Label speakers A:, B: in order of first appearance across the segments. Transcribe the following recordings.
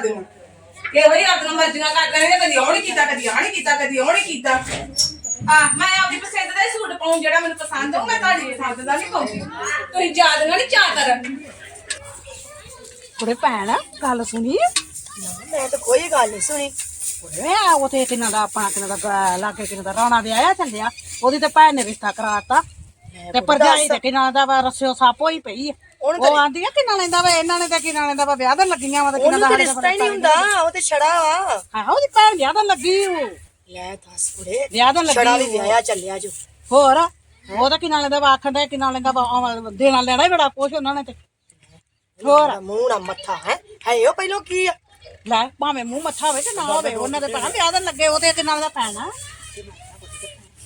A: ਕਰਦੀਆਂ ਇਹੋ ਹੀ ਆਪਣੀਆਂ ਮਰਜ਼ੀਆਂ ਕਰਦੇ ਨੇ ਕਦੀ ਉਹ ਨਹੀਂ ਕੀਤਾ ਕਦੀ ਆਹ ਨਹੀਂ ਕੀਤਾ ਕਦੀ ਉਹ ਨਹੀਂ ਕੀਤਾ। ਆ ਮੈਂ ਆਪਣੀ ਪਸੰਦ ਦਾ ਹੀ ਸੂਟ ਪਾਉਂ ਜਿਹੜਾ ਮੈਨੂੰ ਪਸੰਦ ਹੋ ਮੈਂ ਤੁਹਾਡੀ ਪਸੰਦ ਦਾ ਨਹੀਂ ਪਾਉਂਦੀ। ਤੁਸੀਂ ਯਾਦ ਨਾ ਨਹੀਂ ਚਾਹ ਕਰ।
B: ਕੁੜੇ ਭੈਣ ਗੱਲ ਸੁਣੀ?
C: ਮੈਂ ਤਾਂ ਕੋਈ ਗੱਲ ਨਹੀਂ ਸੁਣੀ।
B: ਵੇ ਉਹ ਤੇ ਕਿਨਾਂ ਦਾ ਆਪਣਾ ਕਿਨਾਂ ਦਾ ਲਾਗੇ ਕਿਨਾਂ ਦਾ ਰਾਣਾ ਵਿਆਹਿਆ ਚੱਲਿਆ? ਉਹਦੀ ਤੇ ਭੈਣ ਨੇ ਰਿਸ਼ਤਾ ਕਰਾਤਾ। ਤੇ ਭਰਜਾਈ ਤੇ ਕਿਨਾਂ ਦਾ ਰਸਿਓ ਸੱਪ ਹੋਈ ਪਈ ਆ।
C: ਉਹਨੂੰ
B: ਉਹ ਆਂਦੀ ਆ ਕਿਨਾਂ ਲੈਂਦਾ ਵਾ ਇਹਨਾਂ ਨੇ ਤੇ ਕਿਨਾਂ ਲੈਂਦਾ ਵਾ ਵਿਆਹ ਦਾ ਲੱਗੀਆਂ ਵਾ ਤੇ ਕਿਨਾਂ
C: ਉਹਨੂੰ
B: ਦਾ
C: ਤਾਂ
B: ਸਾਡੇ ਦਾ
C: ਰਿਸ਼ਤਾ ਹੀ ਨਹੀਂ ਹੁੰਦਾ ਉਹ ਤੇ ਛੜਾ ਵਾ।
B: ਹਾਂ ਉਹਦੀ ਭੈਣ ਵਿਆਹ ਦਾ ਲੱਗੀ ਓ।
C: ਲੈ ਦੱਸ ਕੁੜੇ
B: ਵਿਆਹ ਦਾ
C: ਛੜਾ ਵੀ
B: ਲੱਗੀ ਓ।
C: ਵਿਆਹਿਆ ਚੱਲਿਆ ਜੋ।
B: ਹੋਰ ਉਹ ਤਾਂ ਕਿਨਾਂ ਲੈਂਦਾ ਵਾ ਆਖਣ ਦਾ ਕਿਨਾਂ ਲੈਂਦਾ ਵਾ ਆਹ ਦੇਣਾ ਲੈਣਾ ਹੀ ਬੜਾ ਕੁਛ ਉਹਨਾਂ ਨੇ ਤੇ। ਹੋਰ।
C: ਉਹਦਾ ਮੂੰਹ ਨਾ ਮੱਥਾ ਹੈ? ਹੈ ਉਹ ਪਹਿਲੋਂ ਕੀ ਆ?
B: ਲੈ ਭਾਵੇਂ ਮੂੰਹ ਮੱਥਾ ਹੋਵੇ ਤੇ ਨਾ ਹੋਵੇ ਉਹਨਾਂ ਦੇ ਭੈਣਾ ਵਿਆਹ ਦਾ ਲੱਗੇ ਉਹਦੇ ਕਿਨਾਂ ਦਾ ਪੈਣਾ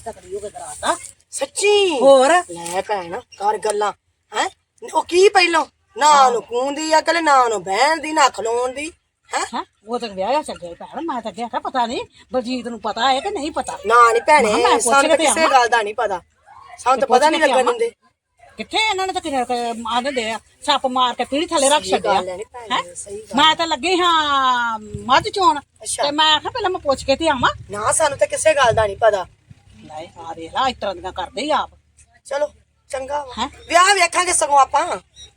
B: ਤਕੜੀ ਹੋ ਕੇ ਕਰਾਤਾ।
C: ਸੱਚੀ?
B: ਹੋਰ।
C: ਲੈ ਭੈਣ ਕਰ ਗੱਲਾਂ ਹੈ? ਉਹ ਕੀ ਪਹਿਲੋਂ? ਨਾ ਨੂੰ ਕੂੰਦੀ ਆ ਕਲੇ ਨਾ ਨੂੰ ਬਹਿਣ ਦੀ ਨਾ ਖਲੋਣ ਦੀ ਹੈ?
B: ਹੈਂ? ਉਹ ਤਾਂ ਵਿਆਹ ਚੱਲਿਆ ਭੈਣ ਮੈਂ ਤਾਂ ਕਿਹਾ ਪਤਾ ਨਹੀਂ ਬਲਜੀਤ ਨੂੰ ਪਤਾ ਹੈ ਕਿ ਨਹੀਂ ਪਤਾ।
C: ਨਾ ਨਹੀਂ ਭੈਣੇ ਸਾਨੂੰ ਕਿਸੇ। ਗੱਲ ਦਾ ਨਹੀਂ ਪਤਾ। ਸਾਨੂੰ ਤਾਂ ਪਤਾ ਨਹੀਂ ਲੱਗਣ। ਦਿੰਦੇ।
B: ਕਿੱਥੇ ਇਹਨਾਂ ਨੇ ਤਾਂ ਕਿਹਨੇ ਆਦਦੇ ਆ? ਸੱਪ ਮਾਰ ਕੇ ਪੀੜੀ ਥੱਲੇ ਰੱਖ ਛੱਡਿਆ। ਮੈਂ ਤਾਂ ਲੱਗੀ ਹਾਂ ਮੱਝ ਚੋਣ। ਤੇ ਮੈਂ ਆਖਿਆ ਪਹਿਲਾਂ ਮੈਂ ਪੁੱਛ ਕੇ ਤੇ ਆਵਾਂ।
C: ਨਾ ਸਾਨੂੰ ਤਾਂ ਕਿਸੇ ਗੱਲ ਦਾ ਨਹੀਂ ਪਤਾ।
B: ਲੈ ਆ ਦੇਖ ਲਾ ਇਸ ਤਰ੍ਹਾਂ ਦੀਆਂ ਕਰਦੇ ਆਪ।
C: ਚਲੋ। ਚੰਗਾ ਵਾ।
B: ਹੈਂ?
C: ਵਿਆਹ ਵੇਖਾਂਗੇ ਸਗੋਂ ਆਪਾਂ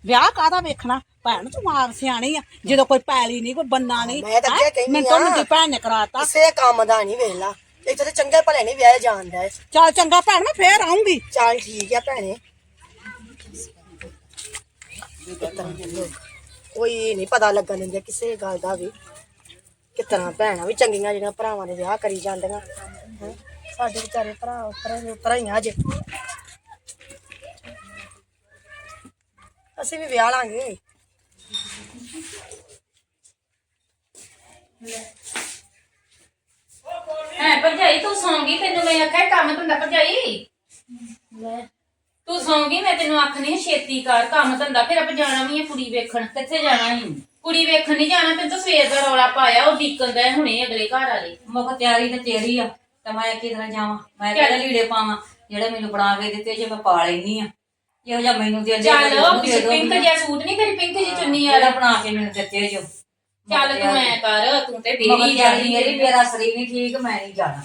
B: ਵਿਆਹ ਕਾਹਦਾ ਵੇਖਣਾ ਭੈਣ ਤੂੰ ਆਪ ਸਿਆਣੀ ਆ ਜਦੋਂ ਕੋਈ ਪੈਲੀ ਨਹੀਂ ਕੋਈ ਬੰਨਾ ਨਹੀਂ
C: ਮੈਂ ਤਾਂ ਅੱਗੇ
B: ਹੈਂ?
C: ਕਹਿੰਦੀ
B: ਮੈਨੂੰ ਤਾਂ
C: ਆ।
B: ਮੇਰੀ ਭੈਣ ਨੇ ਕਰਾਤਾ
C: ਕਿਸੇ ਕੰਮ ਦਾ ਨਹੀਂ ਵੇਲਾ ਇੱਥੇ ਤੇ ਚੰਗੇ ਭਲੇ ਨਹੀਂ ਵਿਆਹ ਜਾਂਦਾ ਹੈ
B: ਚੱਲ ਚੰਗਾ ਭੈਣ ਮੈਂ ਫੇਰ ਆਉਂਗੀ
C: ਚੱਲ ਠੀਕ ਆ ਭੈਣੇ ਕੋਈ ਨਹੀਂ ਪਤਾ ਲੱਗਣ ਦਿੰਦੇ ਕਿਸੇ ਗੱਲ ਦਾ ਵੀ ਕਿਤਨਾ ਭੈਣਾਂ ਵੀ ਚੰਗੀਆਂ ਜਿਹੜੀਆਂ ਭਰਾਵਾਂ ਦੇ ਵਿਆਹ ਕਰੀ ਜਾਂਦੀਆਂ ਹੈਂ। ਸਾਡੇ ਵਿਚਾਰੇ ਭਰਾ ਉਤਰੇ ਦੇ ਉਤਰਾ ਹੀ ਆ ਜੇ ਅਸੀਂ ਵੀ ਵਿਆਹ ਲਾਂਗੇ।
D: ਹੈ ਭਰਜਾਈ ਤੂੰ ਸੌਂਗੀ ਤੈਨੂੰ ਮੈਂ ਆਖਿਆ ਕੰਮ ਧੰਦਾ ਭਰਜਾਈ? ਤੂੰ ਸੌਂਗੀ ਮੈਂ ਤੈਨੂੰ ਆਖਣੀ ਛੇਤੀ ਕਰ ਕੰਮ ਧੰਦਾ ਫਿਰ ਆਪਾਂ ਜਾਣਾ ਵੀ ਹੈ ਕੁੜੀ ਵੇਖਣ।
E: ਕਿੱਥੇ ਜਾਣਾ ਹੀ
D: ਕੁੜੀ ਵੇਖਣ ਨਹੀਂ ਜਾਣਾ ਤੈਨੂੰ ਤਾਂ ਸਵੇਰ ਦਾ ਰੌਲਾ ਪਾਇਆ ਉਹ ਡੀਕਨ ਦਾ ਹੁਣੇ ਅਗਲੇ ਘਰ ਵਾਲੇ।
E: ਮੁੱਖ ਤਿਆਰੀ ਤੇ ਤੇਰੀ ਆ ਤੇ ਮੈਂ ਕਿਧਰ ਜਾਵਾਂ ਮੈਂ ਕਿਹੜੇ ਲੀੜੇ ਪਾਵਾਂ ਜਿਹੜੇ ਮੈਨੂੰ ਬਣਾ ਕੇ ਦਿੱਤੇ ਜੇ ਮੈਂ ਪਾ ਲੈਣੀ ਆ। ਇਹੋ ਜਿਹਾ ਮੈਨੂੰ ਦੇ ਦੇ
D: ਚੱਲ
E: ਮੈਨੂੰ ਦੇ ਦਿਓ
D: ਪਿੰਕ। ਜਿਹਾ ਸੂਟ ਨਹੀਂ ਤੇਰੀ ਪਿੰਕ ਜਿਹੀ ਚੁੰਨੀ
E: ਜਿਹੜਾ
D: ਵਾਲਾ।
E: ਬਣਾ ਕੇ ਮੈਨੂੰ ਦਿੱਤੇ ਜੋ।
D: ਚੱਲ ਤੂੰ ਐ ਕਰ ਤੂੰ ਤੇ
E: ਤਿਆਰੀ
D: ਜਾਂਦੀ
E: ਮੇਰੀ ਮੇਰਾ ਸਰੀਰ ਨਹੀਂ ਠੀਕ ਮੈਂ ਨਹੀਂ ਜਾਣਾ।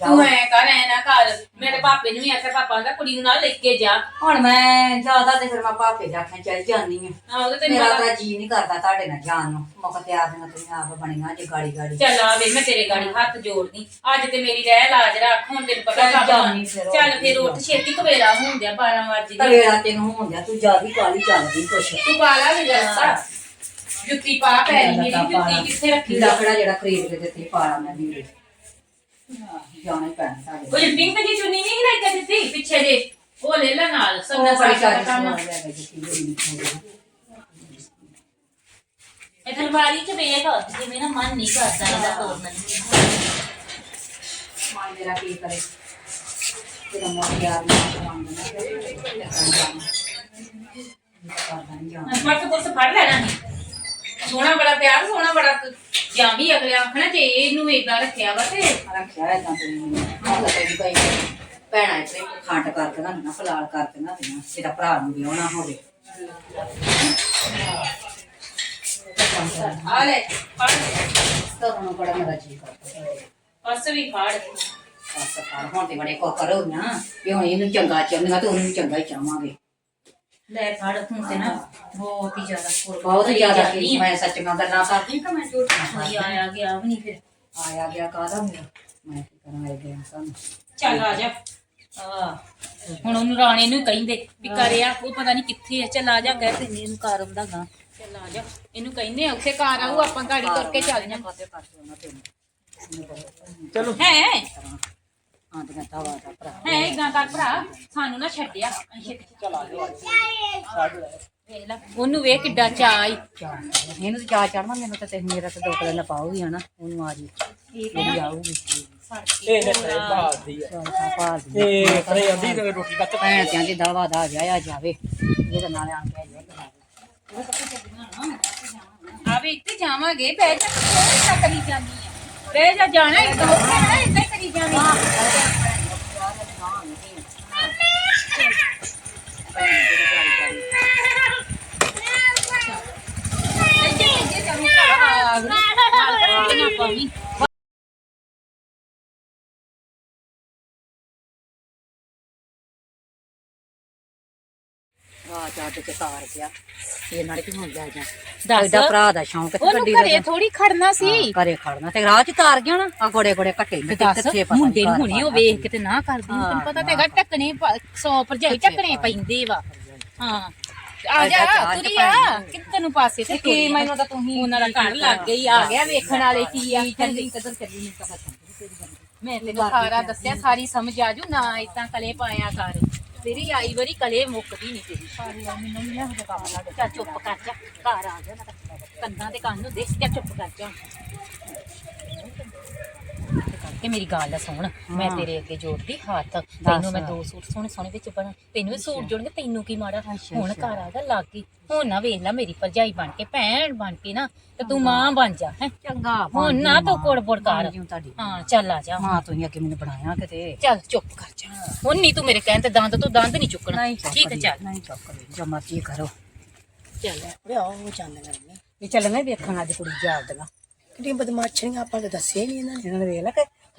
D: ਤੂੰ ਐ ਕਰ ਐ ਨਾ ਕਰ। ਮੇਰੇ ਪਾਪੇ ਨੂੰ ਵੀ ਆਖਿਆ ਪਾਪਾ ਦਾ ਕੁੜੀ ਨੂੰ ਨਾਲ ਲੈ ਕੇ ਜਾ।
E: ਹੁਣ ਮੈਂ ਜ਼ਿਆਦਾ ਤੇ ਫਿਰ ਮੈਂ ਭਾਪੇ ਜਾ ਕੇ ਚੱਲ ਜਾਂਦੀ ਆ।
D: ਹਾਂ ਉਹ ਤੇ ਤੈਨੂੰ
E: ਮੇਰਾ
D: ਪਤਾ
E: ਤਾਂ ਜੀ ਨਹੀਂ ਕਰਦਾ ਤੁਹਾਡੇ ਨਾਲ ਜਾਣ ਨੂੰ। ਮੁੱਖ ਤਿਆਰ ਦੀਆਂ ਤੁਸੀਂ ਆਪ ਬਣੀਆਂ ਜੇ ਗਾੜੀ ਗਾੜੀ।
D: ਚੱਲ ਆ ਵੇ ਮੈਂ ਤੇਰੇ ਗਾੜੀ ਹੱਥ ਜੋੜਦੀ। ਅੱਜ ਤੇ ਮੇਰੀ ਰਹਿ ਲਾਜ ਰੱਖ ਹੁਣ ਤੈਨੂੰ ਪਤਾ
E: ਚੱਲ ਫਿਰ ਉਹ
D: ਚੱਲ ਫਿਰ ਉੱਠ ਛੇਤੀ ਕਵੇਲਾ ਹੁੰਦਿਆ 12 ਵਜੇ
E: ਤੈਨੂੰ ਹੁੰਦਿਆ ਤੂੰ ਜਿਆਦੀ ਕਾਲੀ ਚੱਲਦੀ ਕੁਛ।
D: ਤੂੰ ਵੀ ਰਸਤਾ ਜੁੱਤੀ ਪਾ ਪੈਰੀ ਮੇਰੀ ਜੁੱਤੀ ਕਿੱਥੇ ਰੱਖੀ ਦਾ
E: ਲੱਕੜਾ ਜਿਹੜਾ ਖਰੀਦ ਕੇ ਦਿੱਤੇ ਪਾਲਾ ਮੈਂ ਵੀਰੇ। ਜਾਣਾ ਹੀ ਪੈਣਾ ਸਾਡੇ
D: ਉਹ ਪਿੰਕ ਜੀ ਚੁੰਨੀ ਨਹੀਂ ਲੈ ਕੇ ਦਿੱਤੀ ਪਿੱਛੇ ਜੇ ਉਹ ਲੈ ਲੈ ਨਾਲ ਸਭਨਾ
E: ਉਹ ਬੜੀ
D: ਸਾਡਾ
E: ਸਾਰੀ
D: ਕੰਮ
E: ਸਮਾਨ ਲੈ ਕੇ ਦਿੱਤੀ ਬੜੀ ਨਿਕਲੀ
D: ਇਹ ਦਰਬਾਰੀ ਚ ਵੇਖ ਜਿਵੇਂ ਨਾ ਮਨ ਨਹੀਂ ਕਰਦਾ ਇਹਦਾ ਤੋੜਨ ਨੂੰ
E: ਮਾਂ ਮੇਰਾ ਕੀ ਕਰੇ ਤੇਰਾ ਮੋਹ ਯਾਰ ਨਾ ਮੰਗਣਾ ਜਾਣਾ
D: ਪਰਸ ਪੁਰਸ ਫੜ ਲੈਣਾ ਨਹੀਂ ਸੋਹਣਾ ਬੜਾ ਪਿਆਰ ਸੋਹਣਾ ਬੜਾ ਜਾਂ ਵੀ ਅਗਲੇ ਆਖਣਾ ਜੇ ਇਹਨੂੰ ਏਦਾਂ ਰੱਖਿਆ ਵਾ ਤੇ
E: ਰੱਖਿਆ ਹੈ ਤਾਂ ਤੇਰੀ ਭਾਈ ਭੈਣਾਂ ਇਤਰੇ ਖੰਡ ਕਰਕੇ ਨਾ ਨਾ ਫਲਾਲ ਕਰਕੇ ਨਾ ਦੇਣਾ ਤੇਰਾ ਭਰਾ ਨੂੰ ਹੋਵੇ।
D: ਆ ਲੈ ਫੜ।
E: ਤਾਂ ਉਹਨੂੰ ਬੜਾ ਮੇਰਾ ਜੀ ਕਰਦਾ।
D: ਪਰਸ ਵੀ ਫੜ।
E: ਬਸ ਕਰ ਹੁਣ ਤੇ ਬੜੇ ਕੋ ਕਰੋ ਨਾ ਵੀ ਹੁਣ ਇਹਨੂੰ ਚੰਗਾ ਚਾਹੁੰਦਾ ਤੇ ਉਹਨੂੰ ਵੀ ਚੰਗਾ ਹੀ ਚਾਹਾਂਗੇ।
D: ਲੈ ਫੜ ਹੁਣ ਤੇ ਨਾ ਬਹੁਤ ਹੀ ਜ਼ਿਆਦਾ ਕੋਲ
E: ਬਹੁਤ ਜ਼ਿਆਦਾ ਕੀ ਮੈਂ ਸੱਚੀਆਂ ਗੱਲਾਂ ਕਰਦੀ ਕਿ ਮੈਂ ਝੂਠ
D: ਕੋਈ ਆਇਆ ਗਿਆ ਵੀ ਨਹੀਂ ਫਿਰ।
E: ਆਇਆ ਗਿਆ ਕਾਹਦਾ ਮੇਰਾ ਮੈਂ ਕੀ ਕਰਾਂ ਆਏ ਗਿਆ ਸਾਨੂੰ।
D: ਚੱਲ ਆ ਜਾ। ਆ ਹੁਣ ਉਹਨੂੰ ਰਾਣੇ ਨੂੰ ਕਹਿੰਦੇ ਵੀ ਕਰਿਆ ਉਹ ਪਤਾ ਨਹੀਂ ਕਿੱਥੇ ਆ। ਚੱਲ ਆ ਜਾ ਕਹਿ ਦਿੰਦੇ ਇਹਨੂੰ ਕਾਰ ਆਉਂਦਾ ਗਾ ਚੱਲ ਆ ਜਾ। ਇਹਨੂੰ ਕਹਿੰਦੇ ਆ ਉੱਥੇ ਕਾਰ ਆਊ ਆਪਾਂ ਗਾੜੀ ਤੁਰ ਕੇ ਚੱਲ ਜਾ
E: ਕਾਤੇ ਕਰਦੇ ਉਹਨਾਂ ਤੇ
D: ਚਲੋ ਹੈ?
E: ਹਾਂ ਤੇ ਕਹਤਾ ਵਾ ਦਾ ਭਰਾ।
D: ਹੈ ਇਦਾਂ ਕਰ ਭਰਾ ਸਾਨੂੰ ਨਾ ਛੱਡਿਆ। ਛੇਤੀ ਚੱਲ ਆ ਵੇਖ ਲੈ ਉਹਨੂੰ ਵੇਖ ਕਿੱਡਾ ਚਾਅ ਈ
E: ਇਹਨੂੰ ਤੇ ਚਾਹ ਚੜਨਾ ਮੈਨੂੰ ਤਾਂ ਤੇ ਮੇਰਾ ਤੇ ਦੋ ਕਲੇ ਪਾਉਗੀ ਹਨਾ? ਉਹਨੂੰ ਆ ਜੀ। ਜਿਹੜੀ ਆਊਗੀ।
F: ਇਹ ਹੈ ਬਾਤ ਦੀ ਹੈ
E: ਭਾਲ ਦੀ
F: ਇਹ ਕਰੇ ਜਾਂਦੀ ਤੇ ਰੋਟੀ ਕੱਟ
E: ਭੈਣ ਤਿਆਂ ਦੀ ਦਵਾ ਦਾ ਜਾਇਆ ਜਾਵੇ। ਇਹਦੇ ਨਾਲ ਆ ਕੇ
D: ਆ ਵੀ ਇੱਥੇ ਜਾਵਾਂਗੇ ਬਹਿ ਜਾ ਕਿੱਥੇ ਕਰੀ ਜਾਂਦੀ ਆ। ਬਹਿ ਜਾ ਜਾਣਾ ਇੱਕ ਉੱਥੇ ਨਾ ਇੱਦਾਂ Thank
E: you. ਚੱਜ ਤੇ ਤਾਰ ਗਿਆ। ਇਹਨਾਂ ਨੇ ਕੀ ਹੁਣ ਲੈ ਜਾ। ਐਡਾ ਭਰਾ ਦਾ ਸ਼ੌਂਕ ਤੇ
D: ਉਹਨੂੰ ਘਰੇ ਥੋੜੀ ਖੜਨਾ ਸੀ।
E: ਹਾਂ, ਘਰੇ ਖੜਨਾ। ਤੇ ਰਾਹ ਚ ਤਾਰ ਗਿਆ ਨਾ ਆ ਗੋੜੇ ਗੋੜੇ ਘੱਟੇ
D: ਤੇ
E: ਨੇ ਕਿੱਥੇ ਪਤਾ
D: ਮੁੰਡੇ ਨੂੰ ਹੁਣੇ ਉਹ ਵੇਖ ਕੇ ਤੇ ਨਾ ਕਰਦੀ
E: ਹਾਂ,
D: ਤੈਨੂੰ ਪਤਾ ਤੇਗਾ ਟੱਕਣੇ 100 ਭਰਜਾਈ ਟੱਕਣੇ ਪੈਂਦੇ ਵਾ। ਹਾਂ। ਆ ਜਾ ਤੁਰੀ ਆ ਨੂੰ ਪਾਸੇ ਤੇ ਕੀ ਮੈਨੂੰ ਤਾਂ ਤੂੰ ਹੀ ਉਹਨਾਂ ਦਾ ਘਰ ਲੱਗ ਗਈ ਆ ਗਿਆ ਵੇਖਣ ਵਾਲੇ ਕੀ ਆ।
E: ਚੱਲੀ ਕਦਰ ਚੱਲੀ ਨਹੀਂ ਪਤਾ
D: ਮੈਂ ਤੈਨੂੰ ਸਾਰਾ ਦੱਸਿਆ ਸਾਰੀ ਸਮਝ ਆ ਜੂ। ਨਾ ਇਦਾਂ ਕਲੇ ਪਾਇਆ ਕਰ। ਤੇਰੀ ਆਈ ਵਾਰੀ ਕਲੇ ਮੁੱਕਦੀ ਨਹੀਂ ਤੇਰੀ। ਮੈਨੂੰ ਨਹੀਂ ਇਹੋ ਜਿਹਾ ਕੰਮ ਲੱਗ ਚੱਲ ਚੁੱਪ ਕਰ ਜਾ ਘਰ ਆ ਜਾ ਨਾ ਤਾਂ ਕੰਨਾਂ ਦੇ ਕੰਨ ਨੂੰ ਦੇਖ ਜਾ ਚੁੱਪ ਕਰ ਜਾ। ਕਿ ਮੇਰੀ ਗੱਲ ਸੁਣ ਮੈਂ ਤੇਰੇ ਅੱਗੇ ਜੋੜਦੀ ਹੱਥ। ਤੈਨੂੰ ਮੈਂ ਦੋ ਸੂਟ ਸੋਹਣੇ ਸੋਹਣੇ ਵਿੱਚ ਬਣਾ ਤੈਨੂੰ ਵੀ ਸੂਟ ਜੋੜਨਗੇ ਤੈਨੂੰ ਕੀ ਮਾੜਾ? ਹੁਣ ਘਰ ਆ ਜਾ ਲੱਗ। ਗਈ ਹੁਣ ਨਾ ਵੇਖ ਲੈ ਮੇਰੀ ਭਰਜਾਈ ਬਣ ਕੇ ਭੈਣ ਬਣ ਕੇ ਨਾ ਤੇ ਤੂੰ ਮਾਂ ਬਣ ਜਾ ਹੈ।
E: ਚੰਗਾ
D: ਹੁਣ ਨਾ ਤੂੰ ਕੋੜ ਕੋੜ ਕਰ। ਹਾਂ ਚੱਲ ਆ ਜਾ।
E: ਮਾਂ ਤੁਸੀਂ ਅੱਗੇ ਮੈਨੂੰ ਬਣਾਇਆ ਕਿਤੇ।
D: ਚੱਲ ਚੁੱਪ ਕਰ ਜਾ। ਹੁਣ ਨਹੀਂ ਤੂੰ ਮੇਰੇ ਕਹਿਣ ਤੇ ਦੰਦ ਤੋਂ ਦੰਦ ਨਹੀਂ ਚੁੱਕਣਾ ਠੀਕ ਹੈ ਚੱਲ।
E: ਨਹੀਂ ਚੁੱਕ ਜੋ ਮਰਜ਼ੀ ਕਰੋ।
D: ਚੱਲ।
C: ਲਿਆ ਉਹ ਚੱਲ ਲੈਣੇ
B: ਵੀ ਚੱਲਣਾ ਵੇਖਣ ਅੱਜ ਕੁੜੀ ਜਾਪਦੀਆਂ
C: ਕਿੰਨੀਆਂ ਬਦਮਾਸ਼ੀਆਂ ਆਪਾਂ ਤਾਂ ਦੱਸਿਆ ਨਹੀਂ ਇਹਨਾਂ ਨੇ।
B: ਇਹਨਾਂ ਨੇ ਵੇਖ ਲੈ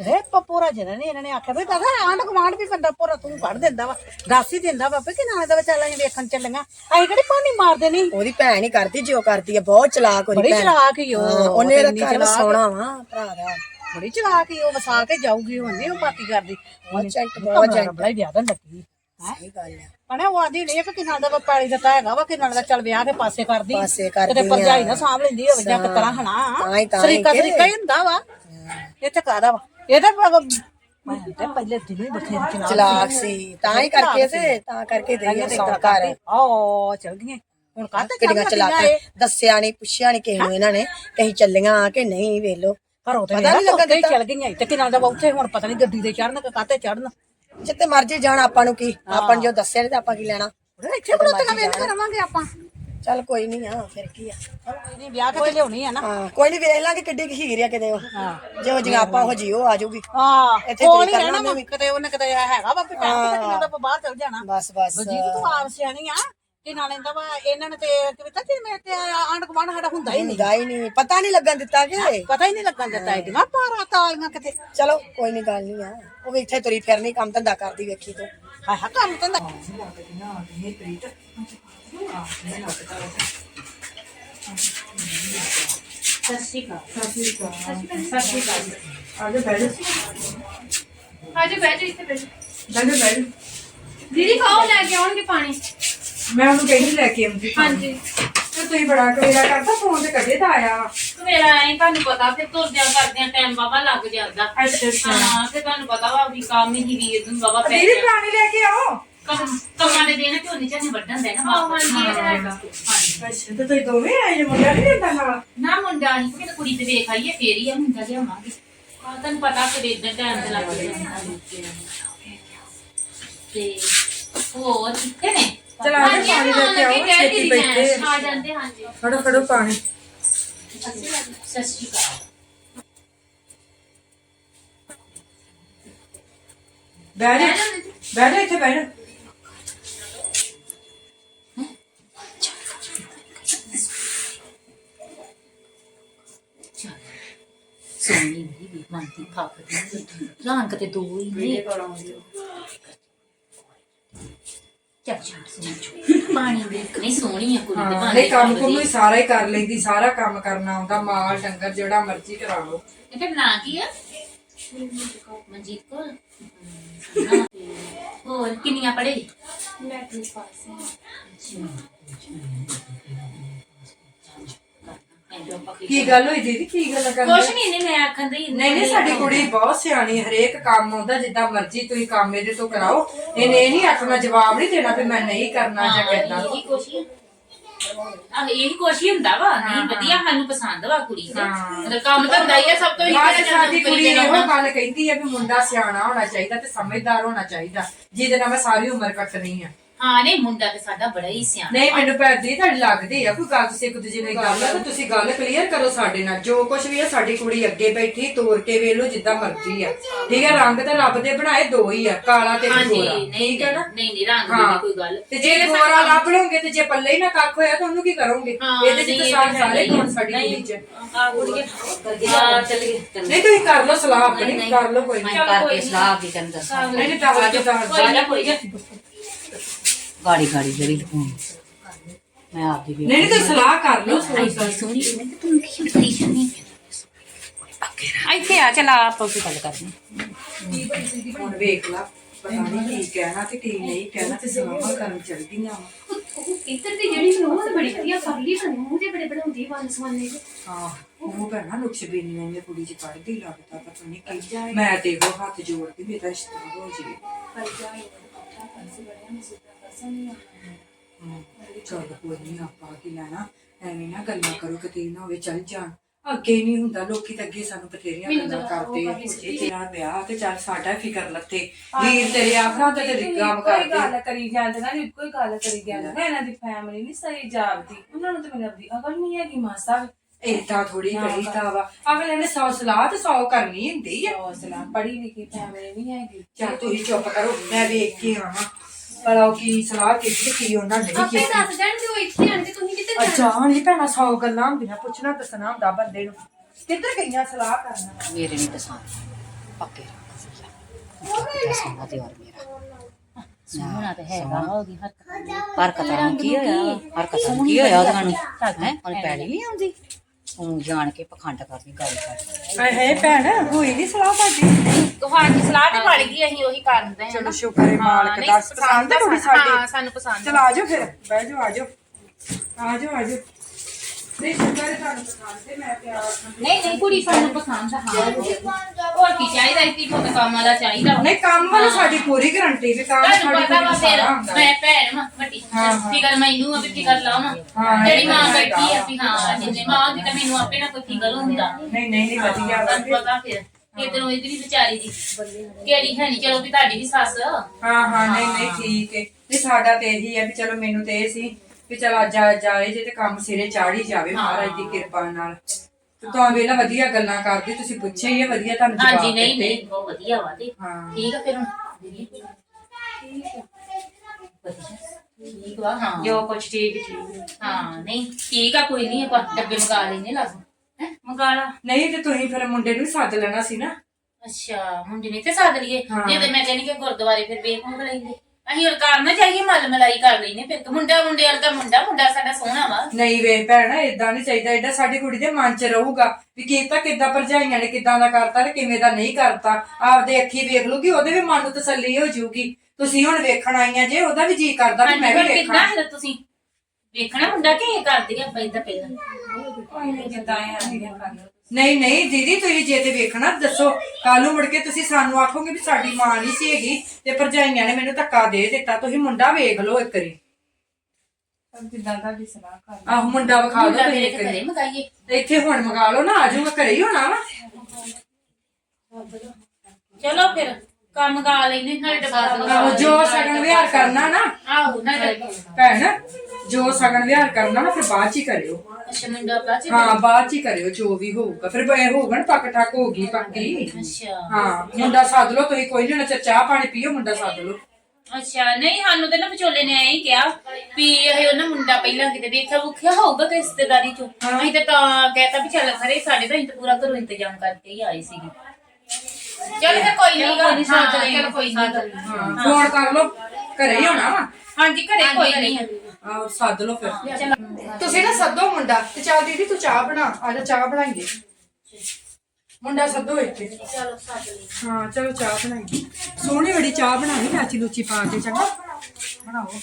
B: ਕਿ ਰੇ ਪਪੂਰਾ ਜਿਹਨਾਂ ਨੇ ਇਹਨਾਂ ਨੇ ਆਖਿਆ ਵੀ ਦਾਦਾ ਆਂਢ ਗੁਆਂਢ ਵੀ ਬੰਦਾ ਪੂਰਾ ਤੂੰ ਕੱਢ ਦਿੰਦਾ ਵਾ ਦੱਸ ਹੀ ਦਿੰਦਾ ਵਾ ਵੀ ਕਿ ਨਾ ਦਾ ਚੱਲ ਅਸੀਂ ਵੇਖਣ ਚੱਲੀਆਂ। ਅਸੀਂ ਕਿਹੜੀ ਪਾਣੀ ਮਾਰਦੇ ਨਹੀਂ
C: ਉਹਦੀ ਭੈਣ ਹੀ ਕਰਦੀ ਜੋ ਕਰਦੀ ਹੈ ਬਹੁਤ ਚਲਾਕ ਉਹਦੀ
B: ਬੜੀ
C: ਭੈਣ।
B: ਚਲਾਕ ਹੀ ਉਹ
C: ਹਾਂ, ਉਹਨੇ
B: ਇੰਨੀ
C: ਰੱਖਿਆ
B: ਚਲਾਕ।
C: ਸੋਣਾ ਵਾ। ਭਰਾ ਦਾ
B: ਬੜੀ ਚਲਾਕ ਹੀ ਉਹ ਵਸਾ ਕੇ ਜਾਊਗੀ ਨਹੀਂ ਉਹ ਬਾਤੀ ਕਰਦੀ।
C: ਬਹੁਤ ਜੈਂਟ ਬਹੁਤ ਜੈਂਟ
B: ਬੜਾ ਹੀ ਜ਼ਿਆਦਾ ਲੱਗੀ।
C: ਸਹੀ ਗੱਲ ਹੈ
B: ਪਣਾ ਉਹ ਆਦੀ ਨਹੀਂ ਕਿ ਕਿਨਾਂ ਦਾ ਵਾ ਪੈਲੀ ਦਿੱਤਾ ਹੈਗਾ ਵਾ ਕਿਨਾਂ ਦਾ ਚੱਲ ਵਿਆਹ ਕੇ ਪਾਸੇ ਕਰਦੀ।
C: ਪਾਸੇ ਕਰਦੀ
B: ਕਿਤੇ ਭਰਜਾਈ ਨਾ ਸਾਂਭ ਲੈਂਦੀ ਹੋਵੇ ਜਾਂ ਕਿਤਰਾ
C: ਤਾਂ
B: ਹਨਾ।
C: ਹੀ- ਤਾਂ ਹੀ
B: ਸਰੀਕਾ
C: ਕਿ-
B: ਸਰੀਕਾ ਹੀ ਹੁੰਦਾ ਵਾ। ਤੇ ਕਾਦਾ ਵਾ? ਇਹ ਤਾਂ ਪ- ਮੈਂ ਤੇ ਪਹਿਲੇ ਦਿਨ ਹੀ ਬਥੇਰੀ ਚਲਾਕ
C: ਚਲਾਕ ਸੀ। ਤਾਂ ਹੀ ਕਰਕੇ ਤੇ ਤਾਂ ਕਰਕੇ ਦੇ ਸੌਂ ਘਰ।
B: ਓ ਚਲ ਗਈਆਂ। ਹੁਣ ਕਾਹਤੇ
C: ਕਿਹੜੀਆਂ ਚਲਾਕਾਂ? ਦੱਸਿਆ ਨਹੀਂ ਪੁੱਛਿਆ ਨਹੀਂ ਕਿਸੇ ਨੂੰ ਇਹਨਾਂ ਨੇ। ਕਹੀਂ ਚੱਲੀਆਂ ਕਿ ਨਹੀਂ ਵੇਲੋ।
B: ਘਰੋਂ ਤੇ
C: ਪਤਾ
B: ਨਹੀਂ
C: ਲੱਗਾ।
B: ਚਲ ਗਈਆਂ ਤੇ ਕਿਨਾਂ ਦਾ ਵਾ ਉੱਥੇ? ਹੁਣ ਪਤਾ ਨਹੀਂ ਗੱਡੀ ਤੇ ਚੜਨ ਕਿ ਚੜਨ
C: ਜਿੱਤੇ ਮਰਜ਼ੀ ਜਾਣ ਆਪਾਂ ਨੂੰ ਕੀ। ਆਪਾਂ ਨੂੰ ਜੋ ਦੱਸਿਆ ਨਹੀਂ ਤਾਂ ਆਪਾਂ ਕੀ ਲੈਣਾ।
B: ਇੱਥੇ ਬਰੋਤੀਆਂ ਵੇਖ ਰਵਾਂਗੇ ਆਪਾਂ।
C: ਚੱਲ ਕੋਈ ਨਹੀਂ ਆ ਫਿਰ ਕੀ ਆ।
B: ਕੋਈ ਨਹੀਂ ਵਿਆਹ ਕੇ ਤੇ ਲਿਆਉਣੀ ਆ ਨਾ।
C: ਹਾਂ ਕੋਈ ਨਹੀਂ ਵੇਖ ਲਾਂਗੇ ਕਿੱਡੀ ਕੁ ਹੀਰ ਆ ਕਿਤੇ ਉਹ। ਜਿਹੋ ਜਿਹੀਆਂ ਆਪਾਂ ਉਹ ਜੀ ਉਹ ਆ ਜਾਊਗੀ।
B: ਹਾਂ
C: ਇੱਥੇ
B: ਕੋਲ ਹੀ ਰਹਿਣਾ ਵਾ, ਕਿਤੇ ਉਹਨੇ ਕਿਤੇ ਹੈਗਾ ਵਾ ਵੀ ਟਾਈਮ ਤੇ ਕਿਨਾਂ ਦਾ ਆਪਾਂ ਬਾਹਰ ਚਲ ਜਾਣਾ।
C: ਬਸ ਬਸ।
B: ਬਲਜੀਤ ਤੂੰ ਆਪ ਸਿਆਣੀ ਆ ਕਿ ਨਾਲੇ ਦਾ ਵਾ ਇਹਨਾਂ ਨੇ ਤੇ ਕਿਤਾ ਕਿ ਮੈਂ ਤੇ ਆਂਢ ਗੁਆਂਢ ਸਾਡਾ ਹੁੰਦਾ ਹੀ ਨਹੀਂ
C: ਹੁੰਦਾ ਹੀ ਨਹੀਂ ਪਤਾ ਨਹੀਂ ਲੱਗਣ ਦਿੱਤਾ ਕਿ।
B: ਪਤਾ ਹੀ ਨਹੀਂ ਲੱਗਣ ਦਿੱਤਾ ਇਹਦੀਆਂ ਪਾਰਾ ਤਾਲੀਆਂ ਕਿਤੇ।
C: ਚਲੋ ਕੋਈ ਨਹੀਂ ਗੱਲ ਨਹੀਂ ਆ। ਉਹ ਵੀ ਇੱਥੇ ਤੁਰੀ ਫਿਰਨੀ ਕੰਮ ਧੰਦਾ ਕਰਦੀ ਵੇਖੀ ਤੂੰ।
B: ਹਾਂ ਹਾਂ ਕੰਮ ਤਾਂ
A: ਆਜੋ ਬੈਠੋ
G: ਆਜੋ ਇੱਥੇ ਬੈਠੋ
A: ਬੈਠੋ ਬੈਠੋ
G: ਦੀਦੀ ਖਾਓ ਲੈ ਕੇ ਆਉਣਗੇ ਪਾਣੀ
A: ਮੈਂ ਉਹਨੂੰ ਕਹਿੰਦੀ ਲੈ ਕੇ ਆਉਂਦੀ
G: ਹਾਂਜੀ
A: ਤੇ ਤੁਸੀਂ ਬੜਾ ਕਵੇਲਾ ਕਰਦਾ ਫੋਨ ਤੇ ਕੱਢੇ ਤਾਂ ਆਇਆ। ਵਾ
D: ਮੇਰਾ ਐ ਤੁਹਾਨੂੰ ਪਤਾ ਫਿਰ ਤੁਰਦਿਆਂ ਕਰਦਿਆਂ ਟਾਈਮ ਬਾਬਾ ਲੱਗ ਜਾਂਦਾ।
A: ਅੱਛਾ ਅੱਛਾ।
D: ਹਾਂ ਫਿਰ ਤੁਹਾਨੂੰ ਪਤਾ ਵਾ ਵੀ ਕੰਮ ਹੀ ਵੀਰ ਨੂੰ ਬਾਬਾ ਪੈ
A: ਦੀਦੀ
D: ਗਿਆ।
A: ਪਾਣੀ ਲੈ ਕੇ ਆਓ।
D: ਕੰਮ ਕੰਮਾਂ ਦੇ ਦਿਨ ਝੋਨੇ ਝਾਨੇ ਵੱਢਣ ਦੇ ਨਾ ਬਾਬਾ
G: ਹਾਂਜੀ, ਇਹ ਤਾਂ ਹੈਗਾ।
D: ਹਾਂਜੀ
A: ਅੱਛਾ ਤੇ ਤੁਸੀਂ ਦੋਵੇਂ ਆਏ ਜੇ ਮੁੰਡਾ ਨਹੀਂ ਜਾਂਦਾ ਨਾਲ?
D: ਨਾ ਮੁੰਡਾ ਨਹੀਂ ਕਿਤੇ ਕੁੜੀ ਤੇ ਵੇਖ ਆਈਏ ਫੇਰ ਹੀ ਆ ਮੁੰਡਾ ਲਿਆਵਾਂਗੇ। ਆ ਤੁਹਾਨੂੰ ਪਤਾ ਫਿਰ ਇਦਾਂ ਟਾਈਮ ਤੇ ਲੱਗ ਜਾਂਦਾ। ਤੇ ਹੋਰ ਕਿੱਥੇ ਨੇ?
A: ਚਲ ਆ
G: ਹਾਂਜੀ
A: ਪਾਣੀ ਲੈ ਕੇ ਆਓ ਛੇਤੀ ਬੈਠੇ।
G: ਆ ਜਾਂਦੇ ਹਾਂਜੀ।
A: ਫੜੋ ਫੜੋ ਪਾਣੀ।
D: ਸਤਿ ਸ਼੍ਰੀ ਅਕਾਲ।
A: ਬਹਿ ਜਾ ਬਹਿ ਜਾ। ਇੱਥੇ ਬਹਿ ਜਾ।
D: ਸੋਨੀ ਵੀ ਮੰਦੀ ਫੱਕਦੀ ਰੰਗ ਤੇ ਦੋ ਹੀ ਨੇ। ਸੋਨੀ ਪਾਣੀ ਨਹੀਂ ਸੋਹਣੀ ਆ ਕੁੜੀ ਤੇ
H: ਹਾਂ
D: ਭਾਂਡੇ
H: ਨਹੀਂ ਕੰਮ। ਕੁਮ ਵੀ ਸਾਰਾ ਹੀ ਕਰ ਲੈਂਦੀ ਸਾਰਾ ਕੰਮ ਕਰਨਾ ਆਉਂਦਾ ਮਾਲ ਡੰਗਰ ਜਿਹੜਾ ਮਰਜ਼ੀ ਕਰਾ ਲਓ।
D: ਇਹਦਾ ਨਾਂ ਕੀ ਆ? ਮਨਜੀਤ ਕੌਰ ਹਮ, ਹੋਰ ਕਿੰਨੀਆਂ ਪੜ੍ਹੇ?
G: ਮੈਂ ਆਪਣੇ ਪਾਸ ਹਾਂ
H: ਕੀ ਗੱਲ ਹੋਈ ਦੀਦੀ? ਕੀ ਗੱਲ ਕਰਦੇ?
D: ਕੁਛ ਨਹੀਂ ਨਹੀਂ ਮੈਂ ਆਖਣ ਦੀ
H: ਨਹੀਂ ਨਹੀਂ ਸਾਡੀ ਕੁੜੀ ਬਹੁਤ ਸਿਆਣੀ ਹਰੇਕ ਕੰਮ ਆਉਂਦਾ ਜਿੱਦਾਂ ਮਰਜ਼ੀ ਤੁਸੀਂ ਕੰਮ ਇਹਦੇ ਤੋਂ ਕਰਾਓ। ਇਹਨੇ ਇਹ ਨਹੀਂ ਆਖਣਾ ਜਵਾਬ ਨਹੀਂ ਦੇਣਾ ਵੀ ਮੈਂ ਨਹੀਂ ਕਰਨਾ ਜਾਂ ਕਿੱਦਾਂ
D: ਇਹੀ ਕੁਛ ਹੀ। ਆ ਇਹੀ ਕੁਛ ਹੀ ਹੁੰਦਾ ਵਾ। ਨਹੀਂ ਵਧੀਆ ਸਾਨੂੰ ਪਸੰਦ ਵਾ ਕੁੜੀ ਤੇ। ਮਤਲਬ ਕੰਮ ਧੰਦਾ ਹੀ ਆ ਸਭ ਤੋਂ
H: ਅੱਜ ਸਾਡੀ ਕੁੜੀ ਇਹੋ ਗੱਲ ਕਹਿੰਦੀ ਹੈ ਵੀ ਮੁੰਡਾ ਸਿਆਣਾ ਹੋਣਾ ਚਾਹੀਦਾ ਤੇ ਸਮਝਦਾਰ ਹੋਣਾ ਚਾਹੀਦਾ। ਜਿਹਦੇ ਨਾਲ ਮੈਂ ਸਾਰੀ ਉਮਰ ਕੱਟਣੀ ਆ।
D: ਹਾਂ ਨਹੀਂ ਮੁੰਡਾ ਤੇ ਸਾਡਾ ਬੜਾ ਹੀ ਸਿਆਣਾ।
H: ਨਹੀਂ ਮੈਨੂੰ ਭੈਦੀ ਤੁਹਾਡੀ ਲੱਗਦੀ ਆ ਕੋਈ ਗੱਲ ਤੁਸੀਂ ਇੱਕ ਦੂਜੇ ਨਾਲ ਗੱਲ ਆ ਤਾਂ ਤੁਸੀਂ ਗੱਲ ਕਲੀਅਰ ਕਰੋ ਸਾਡੇ ਨਾਲ ਜੋ ਕੁਝ ਵੀ ਆ ਸਾਡੀ ਕੁੜੀ ਅੱਗੇ ਬੈਠੀ ਤੋਰ ਕੇ ਵੇਖ ਲਓ ਜਿੱਦਾਂ ਮਰਜ਼ੀ ਆ। ਠੀਕ ਹੈ ਰੰਗ ਤਾਂ ਰੱਬ ਦੇ ਬਣਾਏ ਦੋ ਹੀ ਆ ਕਾਲਾ ਤੇ
D: ਹਾਂਜੀ
H: ਗੋਰਾ
D: ਨਹੀਂ
H: ਠੀਕ ਹੈ ਨਾ?
D: ਨਹੀਂ ਨਹੀਂ ਰੰਗ ਦੀ
H: ਹਾਂ।
D: ਕੋਈ ਗੱਲ।
H: ਤੇ ਜੇ ਗੋਰਾ ਲੱਭ ਲਓਗੇ ਤੇ ਜੇ ਪੱਲੇ ਹੀ ਨਾ ਕੱਖ ਹੋਇਆ ਤਾਂ ਉਹਨੂੰ ਕੀ ਕਰੋਗੇ?
D: ਹਾਂ,
H: ਇਹਦੇ
D: ਨਹੀਂ,
H: ਤਾਂ
D: ਇਹ
H: ਸਾਰੇ
D: ਤਾਂ
H: ਸਾਰੇ। ਗੁਣ ਸਾਡੀ
D: ਨਹੀਂ।
H: ਕੁੜੀ ਚ।
D: ਆ ਕੁੜੀਏ
E: ਆ ਚੱਲ ਗਏ
H: ਨਹੀਂ ਤੁਸੀਂ ਕਰ ਲਓ ਸਲਾਹ ਆਪਣੀ ਕਰ ਲਓ ਕੋਈ
E: ਮੈਂ
H: ਨਹੀਂ।
E: ਕਰਕੇ ਸਲਾਹ ਕੀ ਕਰਨ ਦੱਸਾਂ
H: ਨਹੀਂ ਨਹੀਂ ਤਾਂ ਅੱਜ ਤਾਂ
D: ਕੋਈ ਨਾ ਕੋਈ ਨਾ।
E: ਗਾੜੀ ਗਾੜੀ ਜਿਹੜੀ ਲਖੂਣ ਮੈਂ ਆਪ ਦੀ ਵੀ
H: ਨਹੀਂ ਨਹੀਂ ਤੁਸੀਂ ਸਲਾਹ ਕਰ ਲਓ
D: ਐਡੀ ਸੋਹਣੀ ਮੈਂ ਕਿਹਾ ਤੂੰ ਕੀ ਕਰੀ ਜਾਨੀ ਇੱਥੇ ਆ ਚਲਾ ਆਪਾਂ ਉਸ ਗੱਲ ਕਰਨੀ
H: ਹੁਣ ਵੇਖ ਲਾ ਪਤਾ ਨਹੀਂ ਕੀ ਕਹਿਣਾ ਤੇ ਕੀ ਨਹੀਂ ਕਹਿਣਾ ਤੇ ਸਲਾਹਾਂ ਕਰਨ ਚੱਲ ਗਈਆਂ ਵਾਂ।
G: ਇੱਧਰ ਦੀ ਜਿਹੜੀ ਨੂੰ ਉਹ ਬੜੀ ਵਧੀਆ ਕਰ ਲਈ ਪਰ ਮੂੰਹ ਤੇ ਬੜੇ ਬਣਾਉਂਦੀ ਵਨ ਸਮਾਨੇ ਦੇ
H: ਹਾਂ ਉਹ ਭੈਣਾ ਨੁਕਸ ਬੇਨੀ ਨੇ ਕੁੜੀ ਚ ਪੜਦੀ ਲੱਗਦਾ ਪਤਾ ਨਹੀਂ ਕੀ। ਮੈਂ ਤੇ ਉਹ ਹੱਥ ਜੋੜਦੀ ਮੇਰਾ ਰਿਸ਼ਤਾ ਹੋ ਜੇ ਹਮ, ਚੱਲ ਕੋਈ ਨਹੀਂ ਆਪਾਂ ਕੀ ਲੈਣਾ? ਐਵੇਂ ਨਾ ਗੱਲਾਂ ਕਰੋ ਕਿਤੇ ਨਾ ਹੋਵੇ ਚੱਲ ਜਾਣ। ਅੱਗੇ ਨਹੀਂ ਹੁੰਦਾ ਲੋਕੀ ਤਾਂ ਅੱਗੇ ਸਾਨੂੰ ਬਥੇਰੀਆਂ ਗੱਲਾਂ ਕਰਦੇ ਆ। ਜੇ ਤੇਰਾ ਵਿਆਹ ਤੇ ਚੱਲ ਸਾਡਾ ਫਿਕਰ ਲੱਥੇ। ਵੀਰ ਤੇਰੇ ਆਖਾਂ ਤੇ ਤੇਰੀ ਕੰਮ
A: ਕੋਈ
H: ਕਰਦੇ
A: ਗੱਲ ਕਰੀ ਜਾਂਦੀਆਂ ਨੇ ਕੋਈ ਗੱਲ ਕਰੀ ਜਾਂਦੀਆਂ ਇਹਨਾਂ ਦੀ ਫੈਮਿਲੀ ਨਹੀਂ ਸਹੀ ਜਾਪਦੀ। ਉਹਨਾਂ ਨੂੰ ਤੇ ਮੈਨੂੰ ਆਪਦੀ ਅਕਲ ਨਹੀਂ ਹੈਗੀ ਮਾਸਾ
H: ਏਦਾਂ ਥੋੜੀ ਕਰੀਦਾ ਵਾ। ਅਗਲੇ ਨੇ ਸੌ ਸਲਾਹ ਤੇ ਸੌ ਕਰਨੀ ਹੁੰਦੀ ਆ।
A: ਹੌਸਲਾ ਪੜੀ ਲਿਖੀ ਫੈਮਿਲੀ ਨਹੀਂ ਹੈਗੀ।
H: ਚੱਲ ਤੁਸੀਂ ਚੁੱਪ ਕਰੋ ਮੈਂ ਵੇਖ ਕੇ ਆਵਾਂ। ਭਲਾ ਉਹ ਕੀ ਸਲਾਹ ਕੀਤੀ ਤੇ ਕੀ ਉਹਨਾਂ ਨੇ
G: ਆਪੇ
H: ਕੀਤੀ।
G: ਦੱਸ ਜਾਣ ਕਿ ਉਹ ਇੱਥੇ ਆਣ ਕੇ ਤੁਸੀਂ ਕਿੱਥੇ
H: ਅੱਛਾ ਨਹੀਂ ਭੈਣਾ ਸੌ ਗੱਲਾਂ ਹੁੰਦੀਆਂ ਪੁੱਛਣਾ ਦੱਸਣਾ ਹੁੰਦਾ ਬੰਦੇ ਨੂੰ। ਕਿੱਧਰ ਗਈਆਂ ਸਲਾਹ ਕਰਨਾ?
E: ਮੇਰੇ ਨਹੀਂ ਪਸੰਦ ਪੱਕੇ ਰੱਖ ਸੋਨਾ ਤੇ ਔਰ ਮੇਰਾ।
D: ਸੋਹਣਾ ਤੇ ਹੈਗਾ ਉਹਦੀ ਹਰਕਤ
E: ਹਰਕਤਾਂ ਨੂੰ। ਕੀ ਹੋਇਆ? ਹਰਕਤਾਂ ਕੀ? ਹੋਇਆ? ਉਹਦਾਂ ਨੂੰ ਹੈ? ਉਹਨੂੰ ਪੈੜੀ ਨਹੀਂ ਆਉਂਦੀ? ਤੂੰ ਜਾਣ ਕੇ ਪਖੰਡ ਕਰਦੀ ਗੱਲ ਕਰ।
H: ਹਾਏ ਹਾਏ ਭੈਣ ਹੋਈ ਨਹੀਂ ਸਲਾਹ ਤੁਹਾਡੀ?
A: ਤੁਹਾਡੀ ਸਲਾਹ ਤੇ ਪੜ ਗਈ ਅਸੀਂ ਉਹੀ ਕਰਦੇ ਹਾਂ
H: ਚਲੋ ਸ਼ੁਕਰ ਹੈ ਮਾਲਕ ਦਾ ਪਸੰਦ ਹੈ ਕੁੜੀ
A: ਹਾਂ
H: ਸਾਡੀ?
A: ਸਾਨੂੰ ਪਸੰਦ
H: ਚਲ ਆ ਜਾਓ ਫਿਰ ਬਹਿ ਜਾਓ ਆ ਜਾਓ। ਆ ਜਾਓ ਆ ਜਾਓ। ਨਹੀਂ ਸ਼ੁਕਰ ਹੈ ਤੁਹਾਨੂੰ ਪਸੰਦ ਹੈ ਮੈਂ ਪਿਆਰ ਨਾਲ
D: ਨਹੀਂ ਨਹੀਂ ਕੁੜੀ ਸਾਨੂੰ ਪਸੰਦ ਹਾਂ। ਹੋਰ ਕੀ ਚਾਹੀਦਾ ਇਤੀ ਪੁੱਤ ਕੰਮ ਵਾਲਾ ਚਾਹੀਦਾ। ਵਾ।
H: ਨਹੀਂ ਕੰਮ ਵਾਲਾ ਸਾਡੀ ਪੂਰੀ ਗਰੰਟੀ ਵੀ ਕੰਮ
D: ਤੁਹਾਨੂੰ
H: ਸਾਡੀ
D: ਪਤਾ ਵਾ
H: ਪੂਰੀ
D: ਫਿਰ
H: ਸਾਰਾ ਹੁੰਦਾ। ਹੈ।
D: ਮੈਂ ਭੈਣ ਵਾਂ ਵੱਡੀ।
H: ਹਾਂ, ਹਾਂ।
D: ਫਿਕਰ ਮੈਨੂੰ ਆ ਵੀ ਫਿਕਰ ਲਾਵਾਂ।
H: ਹਾਂ,
D: ਜਿਹੜੀ
H: ਇਹ
D: ਮਾਂ
H: ਤਾਂ
D: ਬੈਠੀ ਆ
H: ਹੈਗਾ।
D: ਵੀ ਹਾਂ ਜਿੰਨੇ ਮਾਂ ਹੁੰਦੀ ਤਾਂ ਮੈਨੂੰ ਆਪੇ ਨਾ ਕੋਈ ਫਿਕਰ ਹੁੰਦਾ।
H: ਨਹੀਂ ਨਹੀਂ ਨਹੀਂ ਵਧੀਆ ਵਾ।
D: ਤੁਹਾਨੂੰ ਪਤਾ ਫਿਰ ਇਧਰੋਂ ਇਧਰ ਹੀ ਵਿਚਾਰੀ ਦੀ ਕਿਹੜੀ ਹੈ ਨਹੀਂ ਚਲੋ ਵੀ ਤੁਹਾਡੀ ਵੀ ਸੱਸ।
H: ਹਾਂ ਹਾਂ ਨਹੀਂ ਨਹੀਂ ਠੀਕ ਹੈ ਤੇ ਸਾਡਾ ਤੇ ਇਹੀ ਹੈ ਵੀ ਚਲੋ ਮੈਨੂੰ ਤੇ ਇਹ ਸੀ। ਵੀ ਚਲ ਅੱਜ ਆ ਜਾਏ ਜੇ ਤੇ ਕੰਮ ਸਿਰੇ ਚਾੜੀ ਜਾਵੇ ਮਹਾਰਾਜ ਦੀ ਕਿਰਪਾ ਨਾਲ। ਤੇ ਤਾਂ ਵੇਲਾ ਵਧੀਆ ਗੱਲਾਂ ਕਰਦੇ ਤੁਸੀਂ ਪੁੱਛਿਆ ਹੀ ਹੈ ਵਧੀਆ ਤੁਹਾਨੂੰ ਜਵਾਬ
D: ਹਾਂਜੀ ਨਹੀਂ
H: ਦਿੱਤੇ।
D: ਨਹੀਂ ਬਹੁਤ ਵਧੀਆ ਵਾ ਤੇ
H: ਹਾਂ।
D: ਠੀਕ ਆ ਫਿਰ ਹੁਣ? ਵਧੀਆ ਠੀਕ ਵਾ ਹਾਂ।
E: ਜੋ ਕੁਛ ਠੀਕ ਠੀਕ।
D: ਹਾਂ ਨਹੀਂ ਠੀਕ ਆ ਕੋਈ ਨਹੀਂ ਆਪਾਂ ਡੱਬੇ ਮੰਗਾ ਲੈਨੇ ਲੱਗ। ਹੈ? ਮੰਗਾ ਲਾ।
H: ਨਹੀਂ ਤੇ ਤੁਸੀਂ ਫਿਰ ਮੁੰਡੇ ਨੂੰ ਵੀ ਸੱਦ ਲੈਣਾ ਸੀ ਨਾ।
D: ਅੱਛਾ ਮੁੰਡੇ ਨੇ ਤੇ ਸਾਧ ਲਈਏ।
H: ਹਾਂ।
D: ਜੇ ਤੇ ਮੈਂ ਕਹਿੰਦੀ ਕਿ ਗੁਰਦੁਆਰੇ ਫਿਰ ਵੇਖ ਮੰਗ ਲੈਂਦੇ। ਅਸੀਂ ਹੋਰ ਕਰਨਾ ਚਾਹੀਏ ਮਲ ਮਲਾਈ ਕਰ ਲੈਨੇ ਫਿਰ ਤਾਂ ਮੁੰਡਾ ਮੁੰਡੇ ਵਰਗਾ ਮੁੰਡਾ ਮੁੰਡਾ ਸਾਡਾ ਸੋਹਣਾ ਵਾ।
H: ਨਹੀਂ ਵੇ ਭੈਣਾ ਇਦਾਂ ਨਹੀਂ ਚਾਹੀਦਾ ਏਡਾ ਸਾਡੀ ਕੁੜੀ ਦੇ ਮਨ 'ਚ ਰਹੂਗਾ ਵੀ ਕੀਤਾ ਕਿੱਦਾਂ ਭਰਜਾਈਆਂ ਨੇ ਕਿੱਦਾਂ ਦਾ ਕਰਤਾ ਤੇ ਕਿਵੇਂ ਦਾ ਨਹੀਂ ਕਰਤਾ। ਆਪਦੇ ਅੱਖੀ ਵੇਖ ਲੂਗੀ ਉਹਦੇ ਵੀ ਮਨ ਨੂੰ ਤਸੱਲੀ ਹੋ ਜਾਊਗੀ। ਤੁਸੀਂ ਹੁਣ ਵੇਖਣ ਆਈਆਂ ਜੇ ਉਹਦਾ ਵੀ ਜੀ ਕਰਦਾ ਵੀ ਮੈਂ ਵੀ ਵੇਖਾਂ
D: ਕਿੱਦਾਂ ਫਿਰ ਤੁਸੀਂ? ਵੇਖਣਾ ਮੁੰਡਾ ਕਿ ਇਹ ਕਰਦੀ ਆ ਪਹਿਲਾਂ। ਪਹਿਲਾਂ
H: ਨਹੀਂ ਨਹੀਂ ਦੀਦੀ ਤੁਸੀਂ ਜੇ ਤੇ ਵੇਖਣਾ ਦੱਸੋ। ਕੱਲ ਨੂੰ ਮੁੜ ਕੇ ਤੁਸੀਂ ਸਾਨੂੰ ਆਖੋਗੇ ਵੀ ਸਾਡੀ ਮਾਂ ਨਹੀਂ ਸੀ ਹੈਗੀ ਤੇ ਭਰਜਾਈਆਂ ਨੇ ਮੈਨੂੰ ਧੱਕਾ ਦੇ ਦਿੱਤਾ। ਤੁਸੀਂ ਮੁੰਡਾ ਵੇਖ ਲਓ ਇੱਕ ਵਾਰੀ।
A: ਜਿੱਦਾਂ ਤੁਹਾਡੀ ਸਲਾਹ ਕਰ
H: ਆਹ ਮੁੰਡਾ ਵਿਖਾ ਦਿਓ
D: ਮੁੰਡਾ
H: ਤੁਸੀਂ
D: ਮੇਰੇ
H: ਇੱਕ
D: ਤੇ
H: ਵਾਰੀ।
D: ਘਰੇ ਮਗਾਈਏ।
H: ਤੇ ਇੱਥੇ ਹੁਣ ਮੰਗਾ ਲਓ ਨਾ ਆਜੂਗਾ ਘਰੇ ਹੀ ਹੋਣਾ ਵਾ।
D: ਚਲੋ ਫਿਰ। ਕੰਮ ਗਾ ਲੈਨੇ ਨਾਲੇ ਡੱਬਾ
H: ਆਹੋ, ਜੋ ਸਗਨ ਵਿਹਾਰ ਕਰਨਾ ਨਾ।
D: ਆਹੋ ਨਾਲੇ
H: ਭੈਣ ਜੋ ਸਗਨ ਵਿਹਾਰ ਕਰਨਾ ਨਾ ਫਿਰ ਬਾਅਦ ਚ ਹੀ ਕਰਿਓ।
D: ਅੱਛਾ ਮੁੰਡਾ ਬਾਅਦ ਚ
H: ਹਾਂ ਬਾਅਦ ਚ ਹੀ ਕਰਿਓ ਜੋ ਵੀ ਹੋਊਗਾ। ਫਿਰ ਬਏ ਹੋਊਗਾ ਨਾ ਪੱਕ ਠੱਕ ਹੋ ਗਈ ਪੱਕੀ।
D: ਅੱਛਾ।
H: ਹਾਂ ਮੁੰਡਾ ਸੱਦ ਲਓ ਤੁਸੀਂ ਕੋਈ ਨਹੀਂ ਨਾ ਚਾਹ ਪਾਣੀ ਪੀਓ ਮੁੰਡਾ ਸੱਦ ਲਓ।
D: ਅੱਛਾ ਨਹੀਂ ਸਾਨੂੰ ਤੇ ਨਾ ਵਿਚੋਲੇ ਨੇ ਐਂ ਹੀ ਕਿਹਾ ਵੀ ਇਹ ਉਹਨਾਂ ਮੁੰਡਾ ਪਹਿਲਾਂ ਕਿਤੇ ਵੇਖਿਆ ਵੁਖਿਆ ਹੋਊਗਾ ਕਿ ਰਿਸ਼ਤੇਦਾਰੀ ਚੋਂ। ਅਸੀਂ ਤੇ ਤਾਂ ਕਹਿਤਾ ਵੀ ਚੱਲ ਖਰੇ ਸਾਡੇ ਤਾਂ ਅਸੀਂ ਤਾਂ ਪੂਰਾ ਘਰੋਂ ਇੰਤਜ਼ਾਮ ਕਰਕੇ ਹੀ ਆਏ ਸੀਗੇ। ਚੱਲ ਫਿਰ
H: ਫੋਨ ਕਰ ਲਓ ਘਰੇ
D: ਘਰੇ
H: ਸੱਦ ਲਓ ਫਿਰ। ਤੁਸੀਂ ਨਾ ਸੱਦੋ ਮੁੰਡਾ ਤੇ ਚਾਹ ਦੀਦੀ ਤੂੰ ਚਾਹ ਬਣਾ ਆ ਜਾ ਚਾਹ ਬਣਾਈਏ। ਮੁੰਡਾ ਸੱਦੋ ਇੱਥੇ।
D: ਲਈ।
H: ਹਾਂ ਚਲੋ ਚਾਹ ਬਣਾਈਏ ਸੋਹਣੀ ਬੜੀ ਚਾਹ ਬਣਾਈ ਲਾਚੀ ਲੂਚੀ ਪਾ ਕੇ ਚੰਗਾ। ਬਣਾਓ।